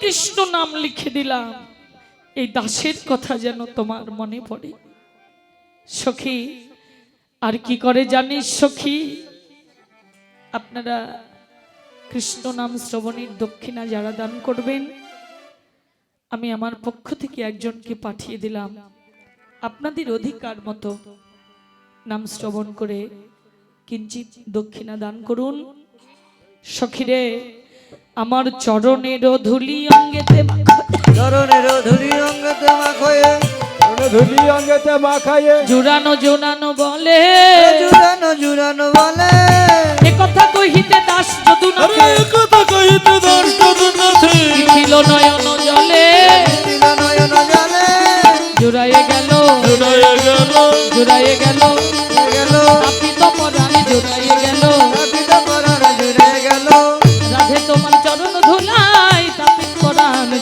কৃষ্ণ নাম লিখে দিলাম। এই দাসের কথা যেন তোমার মনে পড়ে। সখী, আর কি করে জানিস সখী? আপনারা কৃষ্ণ নাম শ্রবণীর দক্ষিণা যারা দান করবেন, আমি আমার পক্ষ থেকে একজনকে পাঠিয়ে দিলাম। আপনাদের অধিকার মতো নাম শ্রবণ করে কিঞ্চিত দক্ষিণা দান করুন। সখীরে আমার চরণের ধুলি অঙ্গেতে চরণের ধুলি অঙ্গেতে মাখয়ে। ধুলি অঙ্গেতে মাখায়ে। জুড়ানো জোড়ানো বলে। জুড়ানো জুড়ানো বলে। এ কথা কহিতে দাস যদু এ কথা কইতে দষ্ট দুনাথে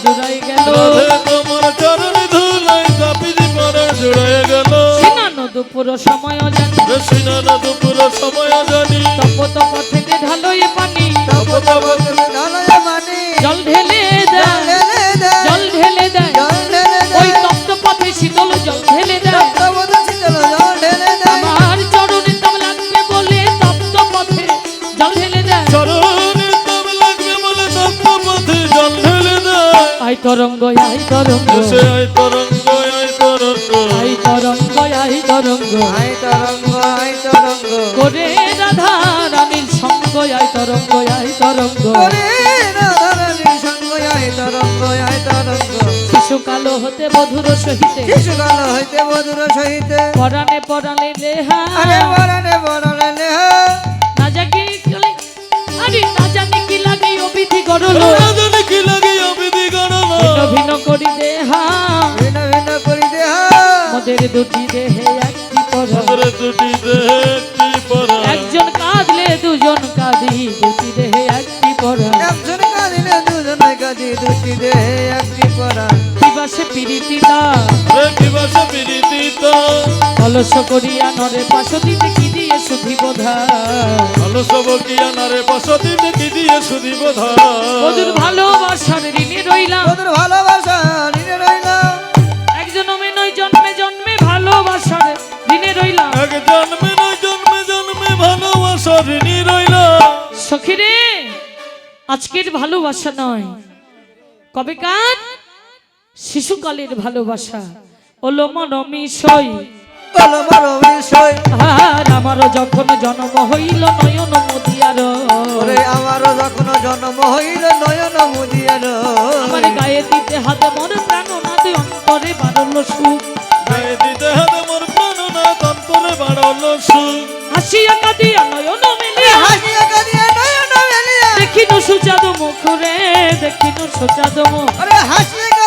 জুড়াই গেল। তোমার চরণ ধুলাই কাপিদি পরে জুড়াইয়া গেল। সিনানো দুপুর সময় জানি। দুপুর সময় জানি। আই তরঙ্গ আই তরঙ্গ। এসে আয় তরঙ্গ আয় তরঙ্গ। আই তরঙ্গ আই তরঙ্গ। আই তরঙ্গ আই তরঙ্গ। করে রাধা রানীর সঙ্গ আই তরঙ্গ আই তরঙ্গ। ওরে রাধারানীর সঙ্গ আই তরঙ্গ আই তরঙ্গ। শিশু কালো হতে মধুর সহিতে। শিশুকাল হইতে মধুর সহিতে। পরাণে পরাণে লেহা আরে বরণে বরণে লেহ না জাগি গেলে আরে না জানি কি লাগে অবিধি গড়ল। না জানি কি লাগে ভিন্ন ভিন্ন করি দেহা। ভিন্ন ভিন্ন করি দেহ। মোদের দুটি দেহে একটি পরা দুটি দেহে একটি পরা একজন কাঁদলে দুজন কাঁদি দুটি দেহে একটি পরা একজন কাঁদিলে দুজন কাঁদি দুটি দেহে একটি পরা দিবাসে পিরিতিতা রে কি বাসা পিরিতি তো। অলস করিয়া নরে পাশ দিতে কি দিয়ে? ভালো বসতি দিয়ে ভালোবাসার ঋণে রইলাম। রইলাম। এক জন্মে নয় জন্মে জন্মে ভালোবাসার ঋণে রইলাম। এক জন্মে না জন্মে জন্মে ভালোবাসা ঋণী রইলা সখিরে আজকের ভালোবাসা নয়। কবে কার? শিশুকালের ভালোবাসা। ওলো মরমি সই। বলো বড় বিষয়। আর আমারও যখন জন্ম হইল নয়ন মদিয়ার ওরে আমারও যখন জন্ম হইল নয়ন মুদিয়ার আমার গায়ে দিতে হাতে মর প্রাণ নাদে অন্তরে বাড়ল সুখ গায়ে দিতে হাতে মোর প্রাণ না তন্তরে বাড়ালো সুখ হাসিয়া কাঁদিয়া নয়ন মেলিয়া হাসিয়া কাঁদিয়া নয়ন মেলিয়া দেখিনু সুচাদ মুখ রে দেখিনু সুচাদ মুখ আরে হাসিয়া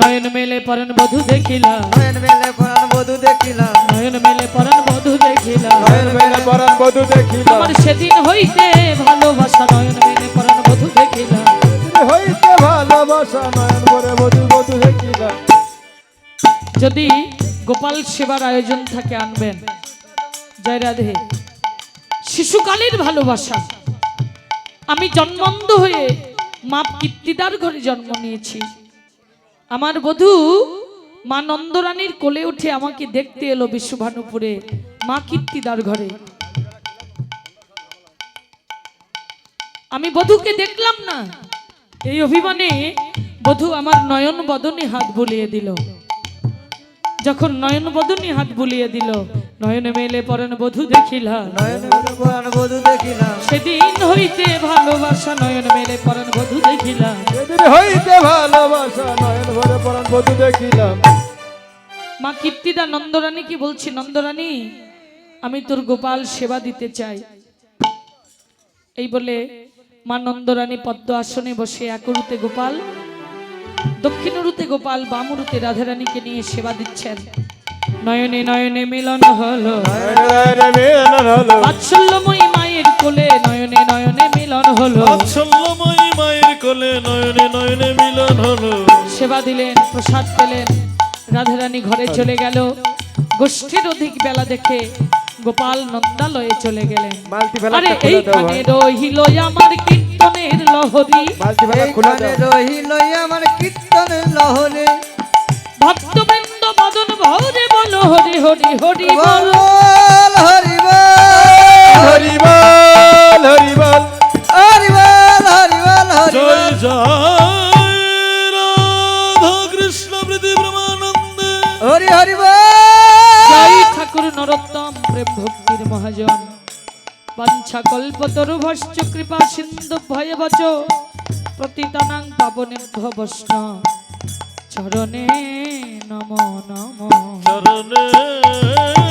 নয়ন মেলে পরন বধু দেখিলা। নয়ন মেলে কোরআন বধু দেখিলাম নয়ন মেলে পরন বধু দেখিলা। নয়ন মেলে পরাণ বধু দেখিলাম আমার সেদিন হইতে ভালোবাসা নয়ন মেলে পরন বধু দেখিলা। হইতে ভালোবাসা নয়ন ভরে বধু বধু দেখিলাম যদি গোপাল সেবার আয়োজন থাকে আনবেন। জয় রাধে। শিশুকালের ভালোবাসা। আমি জন্মন্ধ হয়ে মা কীর্তিদার ঘরে জন্ম নিয়েছি। আমার বধূ, মা নন্দরানীর কোলে উঠে আমাকে দেখতে এলো বিশ্বভানুপুরে, মা কীর্তিদার ঘরে। আমি বধুকে দেখলাম না। এই অভিমানে বধু আমার নয়ন বদনে হাত বুলিয়ে দিল। যখন নয়ন বদনে হাত বুলিয়ে দিল নয়ন মেলে পরন বধূ দেখিলা। নয়ন বধু দেখিলাম সেদিন হইতে ভালোবাসা নয়ন মেলে পরন বধূ দেখিলা। সেদিন হইতে ভালোবাসা নয়ন ভরে পরাণ বধু দেখিলাম মা কীর্তিদা নন্দরানী কি বলছি? নন্দরানী আমি তোর গোপাল সেবা দিতে চাই। এই বলে মা নন্দরানী পদ্ম আসনে বসে একরুতে গোপাল দক্ষিণরুতে গোপাল বামরুতে রাধারানীকে নিয়ে সেবা দিচ্ছেন। নয়নে নয়নে মিলন হলো। বাৎসল্যময়ী মায়ের কোলে নয়নে নয়নে মিলন হলো। বাৎসল্যময়ী মায়ের কোলে নয়নে নয়নে মিলন হলো। সেবা দিলেন প্রসাদ পেলেন রাধারানী ঘরে চলে গেল। গোষ্ঠীর অধিক বেলা দেখে গোপাল নন্দালয়ে চলে গেলেন। আরে এইখানে রহিল আমার কীর্তনের লহরী। রহিল আমার কীর্তনের লহরে। ভক্তবৃন্দ মদন ভরে বলো হরি হরি হরি বল। হরি বল। হরি বল হরি বল। হরি বল হরি বল হরি জয় বল। জয় রাধা কৃষ্ণ প্রীতি ব্রহ্মানন্দে হরি হরি বল। জয় ঠাকুর নরোত্তম। ভক্তির মহাজন। পঞ্চাকল্প ভস্য কৃপা সিন্ধু ভয় বচ প্রতিতানাং পাবনিভ্য বস্ন চরণে নম নম। চরণে